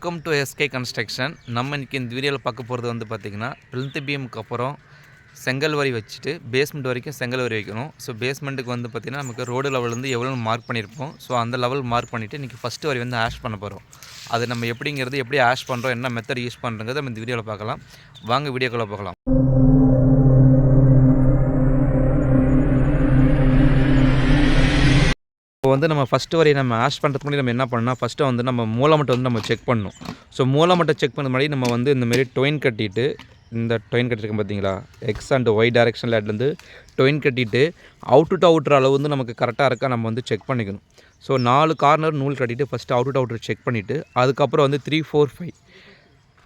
Welcome to SK construction நம்ம இன்றைக்கி இந்த வீடியோவில் பார்க்க போகிறது வந்து பார்த்திங்கன்னா பிளிந்த் பீமுக்கு அப்புறம் செங்கல் வரி வச்சுட்டு பேஸ்மெண்ட் வரைக்கும் செங்கல் வரி வைக்கணும். ஸோ பேஸ்மெண்ட்டுக்கு வந்து பார்த்திங்கன்னா நமக்கு ரோடு லெவல் வந்து எவ்வளோ மார்க் பண்ணியிருப்போம். ஸோ அந்த லெவல் மார்க் பண்ணிவிட்டு இன்றைக்கி ஃபஸ்ட்டு வரி வந்து ஆஷ் பண்ண போகிறோம் அது நம்ம எப்படிங்கிறது எப்படி ஆஷ் பண்ணுறோம் என்ன மெத்தட் யூஸ் பண்ணுறங்கிறத நம்ம இந்த வீடியோவில் பார்க்கலாம். வாங்க வீடியோக்குள்ளே பார்க்கலாம் இப்போ வந்து நம்ம ஃபஸ்ட்டு வரை நம்ம ஆஷ் பண்ணுறதுக்கு முன்னாடி நம்ம என்ன பண்ணணும்னா ஃபஸ்ட்டு வந்து நம்ம மூலமட்டை வந்து நம்ம செக் பண்ணணும். ஸோ மூலமட்டை செக் பண்ண முன்னாடி நம்ம வந்து இந்தமாரி டொயின் கட்டிட்டு இந்த டொயின் கட்டிருக்கோம் பார்த்தீங்களா எக்ஸ் அண்ட் ஒய் டைரெக்ஷனில் லேட்லேருந்து டொயின் கட்டிட்டு அவுட் டு அவுட்ரு அளவு வந்து நமக்கு கரெக்டாக இருக்கா நம்ம வந்து செக் பண்ணிக்கணும். ஸோ நாலு கார்னர் நூல் கட்டிட்டு first out to out check பண்ணிவிட்டு அதுக்கப்புறம் வந்து த்ரீ ஃபோர் ஃபைவ்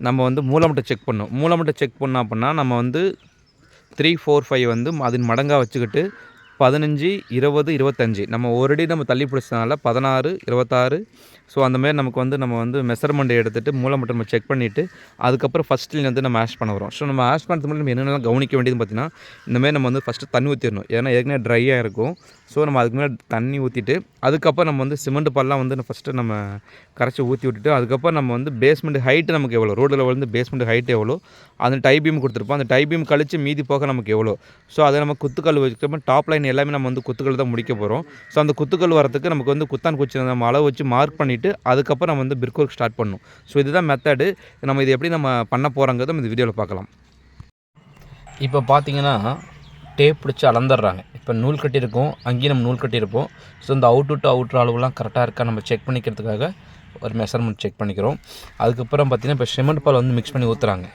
நம்ம வந்து மூலமட்டை செக் பண்ணணும். மூலமட்டை செக் பண்ணோம் அப்படின்னா நம்ம வந்து த்ரீ ஃபோர் ஃபைவ் வந்து அதன் மடங்காக வச்சுக்கிட்டு பதினஞ்சு இருபது இருபத்தஞ்சி. நம்ம ஒரு அடி நம்ம தள்ளி பிடிச்சதுனால பதினாறு இருபத்தாறு. ஸோ அந்தமாரி நமக்கு வந்து நம்ம வந்து மெஷர்மெண்ட் எடுத்துகிட்டு மூலமட்டம் நம்ம செக் பண்ணிவிட்டு அதுக்கப்புறம் ஃபஸ்ட்டில் வந்து நம்ம ஆஷ் பண்ண வரோம். ஸோ நம்ம ஆஷ் பண்ணுறது முன்னாடி நம்ம என்னென்னலாம் கவனிக்க வேண்டியது பார்த்திங்கன்னா இந்தமாரி நம்ம வந்து ஃபஸ்ட்டு தண்ணி ஊற்றிடணும் ஏன்னா ஏற்கனவே ட்ரையாக இருக்கும். ஸோ நம்ம அதுக்கு மேலே தண்ணி ஊற்றிட்டு அதுக்கப்புறம் நம்ம வந்து சிமெண்ட் பால்லாம் வந்து ஃபஸ்ட்டு நம்ம கரைச்சி ஊற்றி விட்டுட்டு அதுக்கப்புறம் நம்ம வந்து பேஸ்மெண்ட் ஹைட்டு நமக்கு எவ்வளோ? ரோடில் வந்து பேஸ்மெண்ட் ஹைட் எவ்வளோ? அந்த டை பீம் கொடுத்துருப்போம். அந்த டை பீம் கழித்து மீதி போக நமக்கு எவ்வளோ? ஸோ அதை நம்ம குத்துக்கல் வச்சுக்கிறப்ப டாப் லைன் எல்லாமே நம்ம வந்து குத்துக்கல் தான் முடிக்க போகிறோம் ஸோ அந்த குத்துக்கல் வரதுக்கு நமக்கு வந்து குத்தான் குச்சி நம்ம அளவு வச்சு மார்க் பண்ணிவிட்டு அதுக்கப்புறம் நம்ம வந்து பிரிக் ஒர்க் ஸ்டார்ட் பண்ணணும் ஸோ இதுதான் மெத்தடு நம்ம இது எப்படி நம்ம பண்ண போகிறோங்கிறத நம்ம இந்த வீடியோவில் பார்க்கலாம். இப்போ பார்த்தீங்கன்னா டேப் பிடிச்சி அளந்துடுறாங்க. இப்போ நூல் கட்டியிருக்கோம். அங்கேயும் நம்ம நூல் கட்டியிருப்போம். ஸோ இந்த அவுட் டு அவுட்ரு அளவுலாம் கரெக்டாக இருக்கா? நம்ம செக் பண்ணிக்கிறதுக்காக ஒரு மெஷர்மெண்ட் செக் பண்ணிக்கிறோம். அதுக்கப்புறம் பார்த்தீங்கன்னா இப்போ சிமெண்ட் பால் வந்து மிக்ஸ் பண்ணி ஊற்றுறாங்க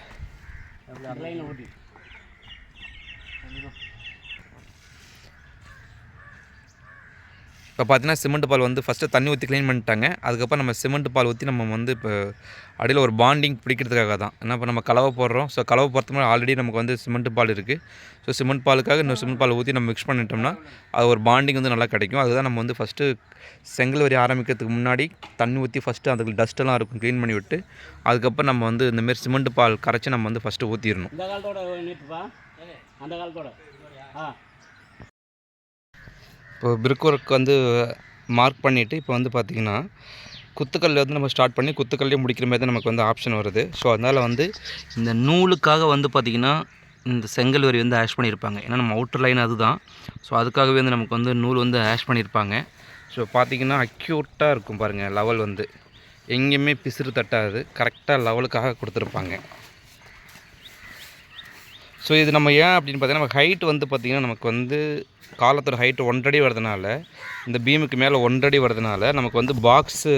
இப்போ பார்த்தீங்கன்னா சிமெண்ட் பால் வந்து ஃபஸ்ட்டு தண்ணி ஊற்றி க்ளீன் பண்ணிட்டாங்க. அதுக்கப்புறம் நம்ம சிமெண்ட் பால் ஊற்றி நம்ம வந்து இப்போ அடியில் ஒரு பாண்டிங் பிடிக்கிறதுக்காக தான். ஏன்னா இப்போ நம்ம கலவை போடுறோம். ஸோ கலவை போடுறது மாதிரி ஆல்ரெடி நமக்கு வந்து சிமெண்ட் பால் இருக்குது ஸோ சிமெண்ட் பாலுக்காக இன்னும் சிமெண்ட் பால் ஊற்றி நம்ம மிக்ஸ் பண்ணிட்டோம்னா அது ஒரு பாண்டிங் வந்து நல்லா கிடைக்கும். அதுதான் நம்ம வந்து ஃபஸ்ட்டு செங்கல் வரி ஆரம்பிக்கிறதுக்கு முன்னாடி தண்ணி ஊற்றி ஃபஸ்ட்டு அதுக்கு டஸ்ட்டெல்லாம் இருக்கும் க்ளீன் பண்ணி விட்டு அதுக்கப்புறம் நம்ம வந்து இந்தமாரி சிமெண்ட் பால் கரைச்சி நம்ம வந்து ஃபஸ்ட்டு ஊற்றிடணும் இந்த காலத்தோட அந்த காலத்தோட. ஆ. இப்போ பிரிக் ஒர்க் வந்து மார்க் பண்ணிவிட்டு இப்போ வந்து பார்த்திங்கன்னா குத்துக்கல்லில் வந்து நம்ம ஸ்டார்ட் பண்ணி குத்துக்கல்லையும் முடிக்கிற மாதிரி தான் நமக்கு வந்து ஆப்ஷன் வருது. ஸோ அதனால் வந்து இந்த நூலுக்காக வந்து பார்த்திங்கன்னா இந்த செங்கல் வரி வந்து ஆஷ் பண்ணியிருப்பாங்க. ஏன்னா நம்ம அவுட்டர் லைன் அதுதான். ஸோ அதுக்காகவே வந்து நமக்கு வந்து நூல் வந்து ஆஷ் பண்ணியிருப்பாங்க. ஸோ பார்த்திங்கன்னா அக்யூட்டாக இருக்கும் பாருங்கள் லெவல் வந்து. எங்கேயுமே பிசுறு தட்டாது. கரெக்டாக லெவலுக்காக கொடுத்துருப்பாங்க. ஸோ இது நம்ம ஏன் அப்படின்னு பார்த்தீங்கன்னா நம்ம ஹைட் வந்து பார்த்திங்கன்னா நமக்கு வந்து காலத்தோட ஹைட் ஒன்றடி வரதுனால இந்த பீமுக்கு மேலே ஒன்றடி வரதுனால நமக்கு வந்து பாக்ஸு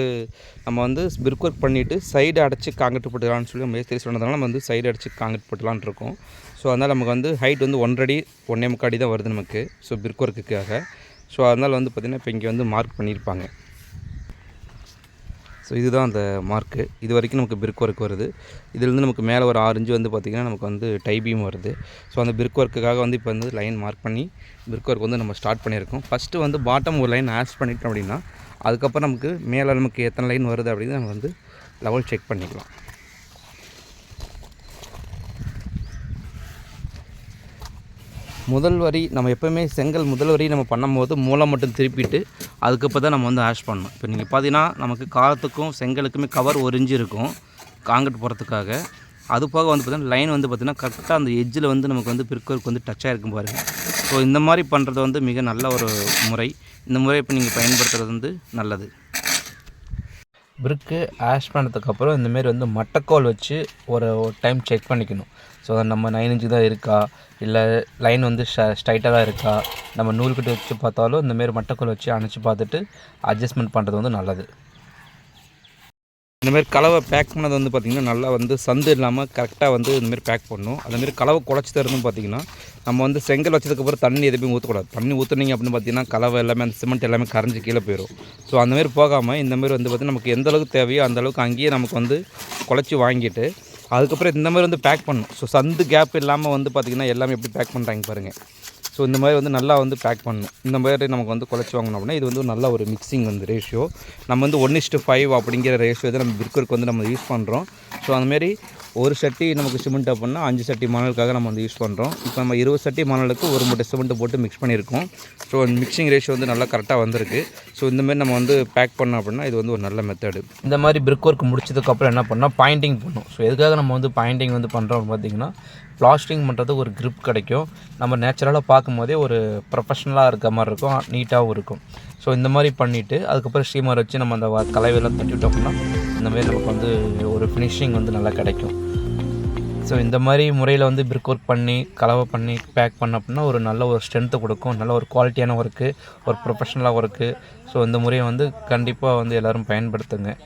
நம்ம வந்து பிரிக் ஒர்க் பண்ணிவிட்டு சைடு அடைச்சி காங்கிரீட் போட்டுக்கலாம்னு சொல்லி நம்ம மேஸ்திரி சொன்னதுனால நம்ம வந்து சைடு அடைச்சி காங்கிரீட் போட்டுக்கலான்னு இருக்கோம். ஸோ அதனால் நமக்கு வந்து ஹைட் வந்து ஒன்றடி ஒன்றே முக்காடி தான் வருது நமக்கு. ஸோ பிரிக் ஒர்க்குக்காக ஸோ அதனால் வந்து பார்த்திங்கன்னா இப்போ இங்கே வந்து மார்க் பண்ணியிருப்பாங்க. ஸோ இதுதான் அந்த மார்க்கு இது வரைக்கும் நமக்கு பிரிக் ஒர்க் வருது. இதுலேருந்து நமக்கு மேலே ஒரு ஆறு இன்ச்சு வந்து பார்த்திங்கன்னா நமக்கு வந்து டைபியும் வருது. ஸோ அந்த பிரிக் ஒர்க்குக்காக வந்து இப்போ வந்து லைன் மார்க் பண்ணி பிரிக் ஒர்க் வந்து நம்ம ஸ்டார்ட் பண்ணியிருக்கோம். ஃபஸ்ட்டு வந்து பாட்டம் ஒரு லைன் ஆஷ் பண்ணிட்டோம் அப்படின்னா அதுக்கப்புறம் நமக்கு மேலே நமக்கு எத்தனை லைன் வருது அப்படின்னு நம்ம வந்து லெவல் செக் பண்ணிக்கலாம். முதல் வரி நம்ம எப்போவுமே செங்கல் முதல் வரி நம்ம பண்ணும்போது மூலம் மட்டும் திருப்பிட்டு அதுக்கப்புறம் தான் நம்ம வந்து ஆஷ் பண்ணணும். இப்போ நீங்கள் பார்த்தீங்கன்னா நமக்கு காலத்துக்கும் செங்கலுக்குமே கவர் ஒரு இன்ச்சு இருக்கும் காங்கிரட் போகிறதுக்காக அது போக வந்து பார்த்திங்கன்னா லைன் வந்து பார்த்திங்கன்னா கரெக்டாக அந்த எஜ்ஜில் வந்து நமக்கு வந்து பிற்கோருக்கு வந்து டச் ஆகிருக்கும் பாருங்கள் ஸோ இந்த மாதிரி பண்ணுறது வந்து மிக நல்ல ஒரு முறை. இந்த முறை இப்போ நீங்கள் பயன்படுத்துகிறது வந்து நல்லது. பிரிக்கு ஆஷ் பண்ணதுக்கப்புறம் இந்தமாரி வந்து மட்டைக்கோல் வச்சு ஒரு டைம் செக் பண்ணிக்கணும். ஸோ நம்ம நைன் இன்ச்சு தான் இருக்கா? இல்லை லைன் வந்து ஷ ஸ்ட்ரைட்டாக தான் இருக்கா? நம்ம நூல்கிட்ட வச்சு பார்த்தாலும் இந்தமாரி மட்டைக்கோல் வச்சு அணைச்சி பார்த்துட்டு அட்ஜஸ்ட்மெண்ட் பண்ணுறது வந்து நல்லது. இந்தமாரி கலவை பேக் பண்ணது வந்து பார்த்திங்கன்னா நல்லா வந்து சந்து இல்லாமல் கரெக்டாக வந்து இந்தமாரி பேக் பண்ணணும். அதேமாரி கலவை குழச்சி தரணும் பார்த்திங்கன்னா நம்ம வந்து செங்கல் வச்சதுக்கப்புறம் தண்ணி எதுவுமே ஊற்றக்கூடாது தண்ணி ஊற்றுனீங்க அப்படின்னு பார்த்தீங்கன்னா கலவை எல்லாமே அந்த சிமெண்ட் எல்லாமே கரைஞ்சி கீழே போயிடும் ஸோ அந்தமாரி போகாமல் இந்தமாரி வந்து பார்த்திங்கன்னா நமக்கு எந்த அளவுக்கு தேவையோ அந்த அளவுக்கு அங்கேயே நமக்கு வந்து குழச்சி வாங்கிட்டு அதுக்கப்புறம் இந்த மாதிரி வந்து பேக் பண்ணணும். ஸோ சந்து கேப் இல்லாமல் வந்து பார்த்திங்கன்னா எல்லாமே எப்படி பேக் பண்ணுறாங்க பாருங்கள் ஸோ இந்த மாதிரி வந்து நல்லா வந்து பேக் பண்ணணும். இந்த மாதிரி நமக்கு வந்து குழச்சி வாங்கணும் அப்படின்னா இது வந்து நல்ல ஒரு மிக்சிங் வந்து ரேஷியோ நம்ம வந்து ஒன் இஸ்ட்டு ஃபைவ் அப்படிங்கிற ரேஷியோ தான் நம்ம பிற்கருக்கு வந்து நம்ம யூஸ் பண்ணுறோம் ஸோ அந்தமாரி ஒரு சட்டி நமக்கு சிமெண்ட் அப்படின்னா அஞ்சு சட்டி மணலுக்காக நம்ம வந்து யூஸ் பண்ணுறோம் இப்போ நம்ம இருபது சட்டி மணலுக்கு ஒரு மூட்டை சிமெண்ட்டு போட்டு மிக்ஸ் பண்ணியிருக்கோம். ஸோ மிக்சிங் ரேஷியோ வந்து நல்லா கரெக்டாக வந்திருக்கு. ஸோ இந்தமாரி நம்ம வந்து பேக் பண்ணோம் அப்படின்னா இது வந்து ஒரு நல்ல மெத்தடு இந்த மாதிரி பிரிக் ஒர்க் முடிச்சதுக்கப்புறம் என்ன பண்ணால் பாயிண்டிங் பண்ணும். ஸோ எதுக்காக நம்ம வந்து பாயிண்டிங் வந்து பண்ணுறோம் பார்த்திங்கன்னா பிளாஸ்டிங் பண்ணுறதுக்கு ஒரு க்ரிப் கிடைக்கும். நம்ம நேச்சுரலாக பார்க்கும்போதே ஒரு ப்ரொஃபஷ்னலாக இருக்க மாதிரி இருக்கும். நீட்டாகவும் இருக்கும். ஸோ இந்த மாதிரி பண்ணிவிட்டு அதுக்கப்புறம் ஸ்டீமர் வச்சு நம்ம அந்த வ- கலவையெல்லாம் தட்டி விட்டோம் அப்படின்னா நமக்கு வந்து ஒரு ஃபினிஷிங் வந்து நல்லா கிடைக்கும். ஸோ இந்த மாதிரி முறையில் வந்து பிரிக் ஒர்க் பண்ணி கலவை பண்ணி பேக் பண்ண அப்படின்னா ஒரு நல்ல ஒரு ஸ்ட்ரென்த்து கொடுக்கும். நல்ல ஒரு குவாலிட்டியான ஒர்க்கு ஒரு ப்ரொஃபஷ்னலாக ஒர்க்கு ஸோ இந்த முறையை வந்து கண்டிப்பாக வந்து எல்லோரும் பயன்படுத்துங்க.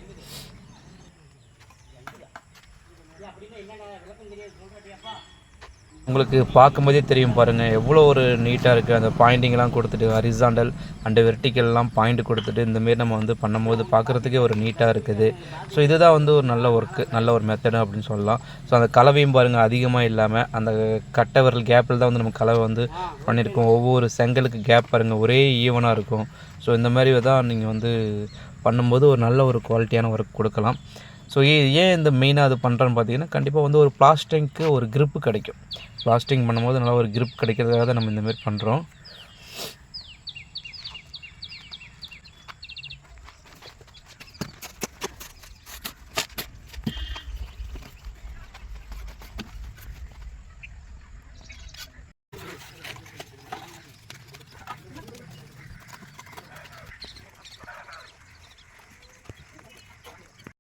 உங்களுக்கு பார்க்கும்போதே தெரியும் பாருங்கள் எவ்வளோ ஒரு நீட்டாக இருக்குது அந்த பாயிண்டிங்லாம் கொடுத்துட்டு ஹரிசாண்டல் அண்டு வெர்டிக்கல்லாம் பாயிண்ட் கொடுத்துட்டு இந்தமாரி நம்ம வந்து பண்ணும்போது பார்க்குறதுக்கே ஒரு நீட்டாக இருக்குது. ஸோ இதுதான் வந்து ஒரு நல்ல ஒர்க்கு நல்ல ஒரு மெத்தடு அப்படின்னு சொல்லலாம். ஸோ அந்த கலவையும் பாருங்கள் அதிகமாக இல்லாமல் அந்த கட்டை விரல் கேப்பில் தான் வந்து நம்ம கலவை வந்து பண்ணியிருக்கோம் ஒவ்வொரு செங்கலுக்கு கேப் பாருங்கள் ஒரே ஈவனாக இருக்கும். ஸோ இந்த மாதிரி தான் நீங்கள் வந்து பண்ணும்போது ஒரு நல்ல ஒரு குவாலிட்டியான ஒர்க் கொடுக்கலாம். ஸோ ஏன் இந்த மெயினாக அது பண்ணுறேன்னு பார்த்தீங்கன்னா கண்டிப்பாக வந்து ஒரு பிளாஸ்டிங்க்கு ஒரு கிரிப்பு கிடைக்கும். பிளாஸ்டிங் பண்ணும்போது நல்லா ஒரு கிரிப் கிடைக்கிறதுக்காக தான் நம்ம இந்தமாரி பண்ணுறோம்